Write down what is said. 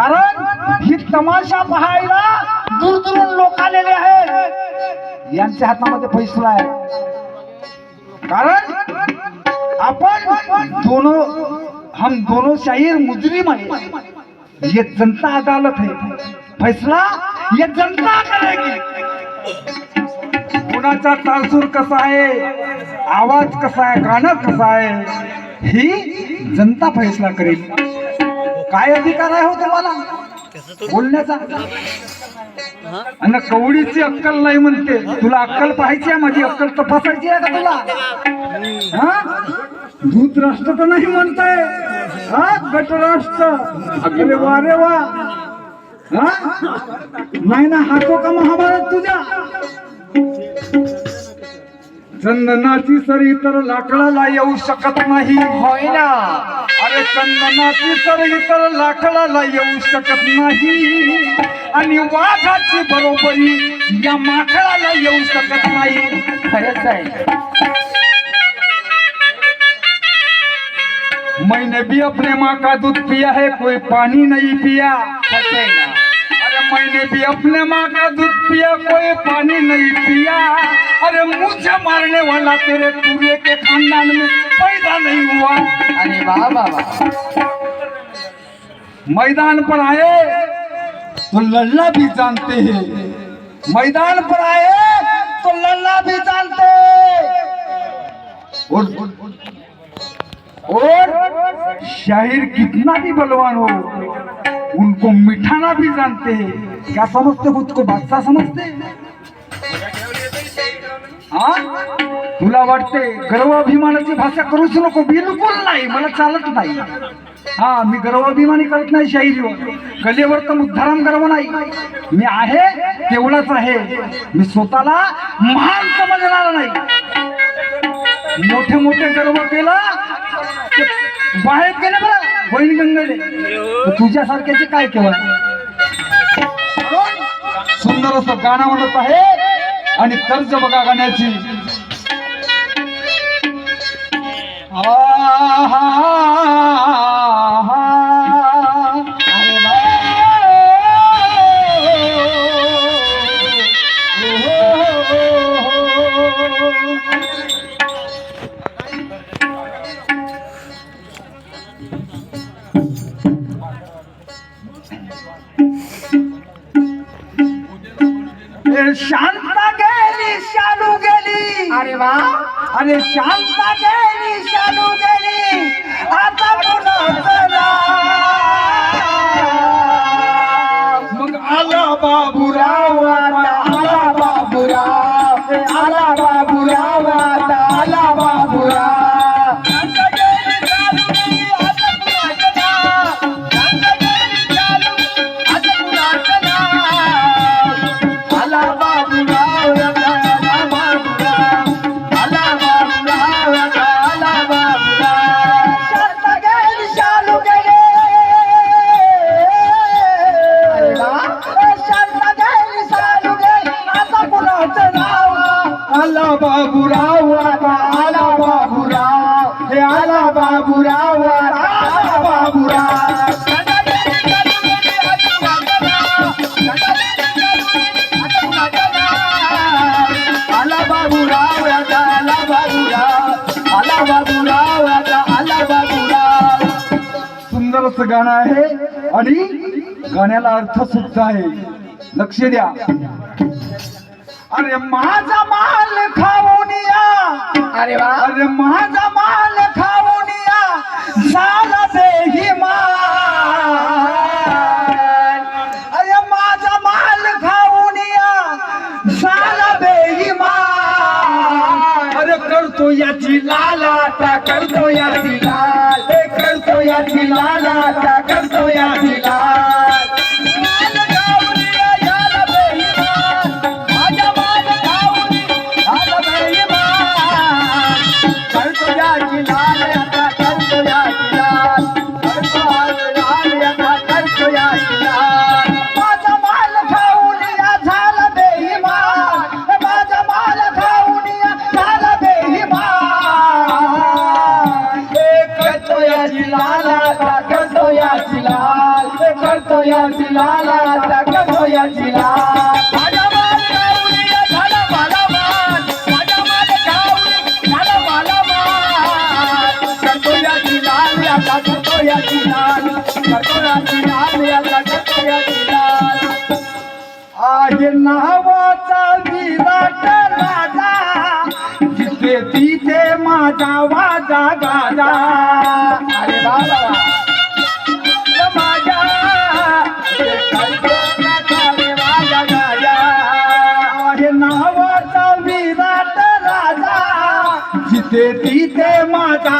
कारण ही तमाशा पाहायला दूरदूरून लोक आलेले आहेत. यांच्या हातामध्ये फैसला आहे कारण आपण दोनों हम दोनों शाहीर मुजरिम है ये जनता अदालत है फैसला ये जनता करेगी कुणाचा तालसूर कसा आहे? आवाज कसा आहे? गाणं कसं आहे? ही जनता फैसला करेल. काय अधिकार आहे हो तुम्हाला? बोलण्याचा? आणि कवडीची अक्कल नाही म्हणते. तुला अक्कल पाहायची आहे माझी? अक्कल तपासायची आहे का तुला? हा? दूध राष्ट्र तर नाही म्हणताय. हा? गट राष्ट्र वा रे वा. हा? नाही ना हातो का महाभारत तुझ्या? चंदनाची सरी तर लाकडाला येऊ शकत नाही. होय ना अरे चंदनाची सरी तर लाकडाला येऊ शकत नाही. आणि वाघाची बरोबरी या माकडाला येऊ शकत नाही. खरंच आहे. मैंने भी अपने माँ का दूध पिया है कोई पानी नहीं पिया. अरे मैंने भी अपने माँ का दूध पिया कोई पानी नहीं पिया. अरे मुझे मारने वाला तेरे पूरे के खानदान में पैदा नहीं हुआ। अरे वा बाबा मैदान पर आए तो लल्ला भी जानते हैं। मैदान पर आए तो लल्ला भी जानते और और शाहिर कितना भी बलवान हो उनको मिठाना भी जानते हैं। क्या समझते खुद को? बादशाह समझते हा? तुला वाटते गर्वाभिमानाची भाषा करूच नको? बिलकुल नाही मला चालत नाही. हा मी गर्वाभिमानी करत नाही शाहिरीवर कलेवर तर मुद्दाराम गर्व नाही. मी आहे तेवढाच आहे. मी स्वतःला महान समजणार नाही. मोठे मोठे गर्व केला बाहेर गेले बरं बहीण गंगले. तुझ्यासारख्याचे काय केव्हा सुंदर असं गाणं म्हणत आहे आणि कर्ज बघा गाण्याची शांता गेली शालू गेली अरे वा. अरे शांता देवी शालू देवी आता कुणाचं मग आला बाबूराव आता आला बाबूराव आला बाबूराव आता आला बाबूराव सुंदर असं गाणं आहे आणि गाण्याला अर्थ सुद्धा आहे. लक्ष द्या. अरे माझा माल खाऊन या. अरे वा. अरे माझा माल खाऊन झाला देही माल अरे माझा माल खाऊन या. झाला देही अरे करतो याची लाल आता करतो याची लाल. हे करतो याची लाल करतो याची लाल. याची लाल आता करतो याची लाल करतो याची लाल आता करतो याची लाल नावाचा विराट राजा. तिथे माझा वाजा गाजा अरे आहे नावाचा विराट राजा. जिथे तिथे माझा